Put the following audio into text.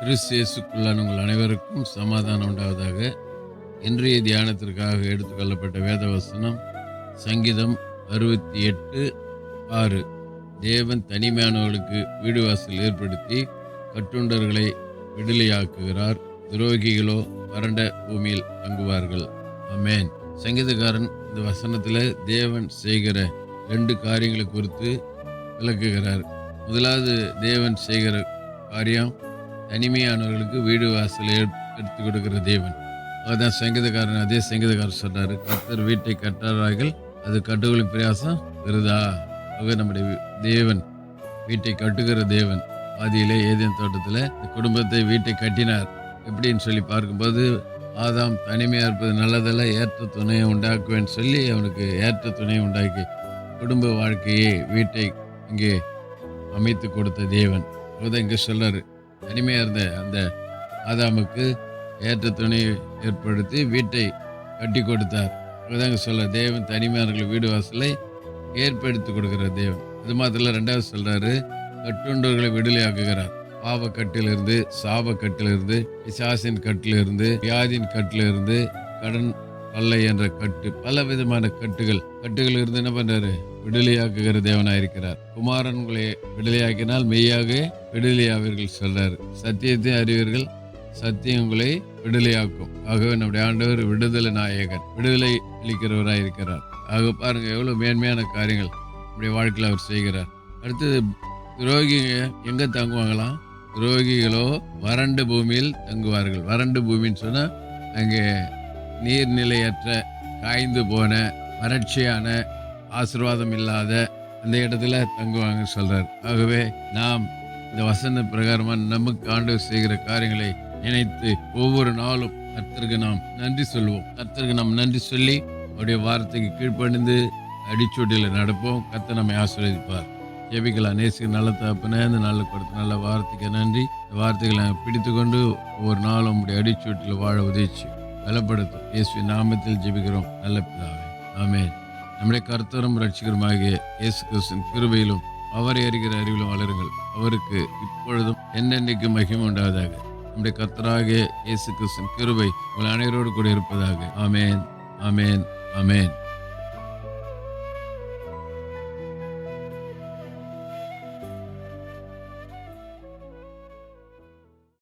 கிறிஸ்தேசுக்குள்ளான உங்கள் அனைவருக்கும் சமாதானம் உண்டாவதாக. இன்றைய தியானத்திற்காக எடுத்துக்கொள்ளப்பட்ட வேத வசனம் சங்கீதம் அறுபத்தி எட்டு ஆறு. தேவன் தனிமையானவர்களுக்கு வீடு வாசல் ஏற்படுத்தி கட்டுண்டர்களை விடுதலையாக்குகிறார். துரோகிகளோ வறண்ட பூமியில் தங்குவார்கள். அமேன் சங்கீதக்காரன் இந்த வசனத்தில் தேவன் செய்கிற ரெண்டு காரியங்களை குறித்து விளக்குகிறார். முதலாவது தேவன் செய்கிற காரியம் தனிமையானவர்களுக்கு வீடு வாசல் ஏற்- எடுத்து கொடுக்கிற தேவன். அதுதான் சங்கீதக்காரன் அதே சங்கீதக்காரர் சொன்னார் கத்தர் வீட்டை கட்டார்கள் அது கட்டுகளின் பிரயாசம் வருதா ஆக நம்முடைய தேவன். வீட்டை கட்டுகிற தேவன். பாதியிலே ஏதேன் தோட்டத்தில் இந்த குடும்பத்தை வீட்டை கட்டினார். எப்படின்னு சொல்லி பார்க்கும்போது ஆதாம் தனிமையாக இருப்பது நல்லதல்ல ஏற்ற துணையை உண்டாக்குவேன்னு சொல்லி அவனுக்கு ஏற்ற துணையை உண்டாக்கி குடும்ப வாழ்க்கையை வீட்டை இங்கே அமைத்து கொடுத்த தேவன். அதுதான் இங்கே சொல்கிறார் தனிமையாக இருந்த அந்த ஆதாமுக்கு ஏற்ற துணை ஏற்படுத்தி வீட்டை கட்டி கொடுத்தார். அதுதாங்க சொல்ல தேவன் தனிமையானர்கள் வீடு வாசலை ஏற்படுத்தி கொடுக்குற தேவன். அது மாத்திரம் ரெண்டாவது சொல்கிறாரு கட்டுண்டவர்களை விடுதலையாக்குகிறார் பாவ கட்டிலிருந்து சாப கட்டிலிருந்து பிசாசின் கட்டிலிருந்து வியாதியின் கட்டிலிருந்து கடன் பல்லை என்ற கட்டு பல விதமான கட்டுகள். கட்டுகள் இருந்து என்ன பண்றாரு? விடுதலையாக்குகிற தேவனாயிருக்கிறார். குமாரன் உங்களை விடுதலையாக்கினால் மெய்யாக விடுதலையாவீர்கள் சொல்றார். சத்தியத்தை அறிவீர்கள் சத்தியம் உங்களை விடுதலையாக்கும். ஆகவே நம்முடைய ஆண்டவர் விடுதலை நாயகன் விடுதலை அளிக்கிறவராயிருக்கிறார் ஆக பாருங்க எவ்வளவு மேன்மையான காரியங்கள் நம்முடைய வாழ்க்கையில் அவர் செய்கிறார். அடுத்தது துரோகிங்க எங்க தங்குவாங்களாம் துரோகிகளோ வறண்டு பூமியில் தங்குவார்கள். வறண்டு பூமின்னு சொன்னால் அங்கே நீர்நிலையற்ற காய்ந்து போன வறட்சியான ஆசீர்வாதம் இல்லாத அந்த இடத்துல தங்குவாங்கன்னு சொல்கிறார் ஆகவே நாம் இந்த வசன பிரகாரமாக நமக்கு ஆண்டவர் செய்கிற காரியங்களை நினைத்து ஒவ்வொரு நாளும் கர்த்தருக்கு நாம் நன்றி சொல்லுவோம். கர்த்தருக்கு நாம் நன்றி சொல்லி அவருடைய வார்த்தைக்கு கீழ்ப்பணிந்து அடிச்சோட்டியில் நடப்போம். கத்தை நம்மை ஆசீர்வதிப்பார். ஜெபிக்கலாம். நேசிக்க நல்ல தப்புனே இந்த நல்ல கொடுத்த நல்ல வார்த்தைக்கு நன்றி. இந்த வார்த்தைகளை நாங்கள் பிடித்து கொண்டு ஒவ்வொரு நாளும் உங்களுடைய அடிச்சோட்டில் வாழ உதவிச்சு பலப்படுத்தும். இயேசுவின் நாமத்தில் ஜெபிக்கிறோம். நல்ல பிதாவே. ஆமே நம்முடைய கர்த்தரும் ரட்சிகரமாகிய இயேசு கிருஷ்ணன் கிருபையிலும் அவரை அறிகிற அறிவில் வளருங்கள். அவருக்கு இப்பொழுதும் என்னென்னைக்கு மகிமை உண்டாதாக நம்முடைய கத்தராக இயேசு கிருஷ்ணன் கிருபை உங்கள் அனைவரோடு கூட இருப்பதாக. அமேன் அமேன் அமேன்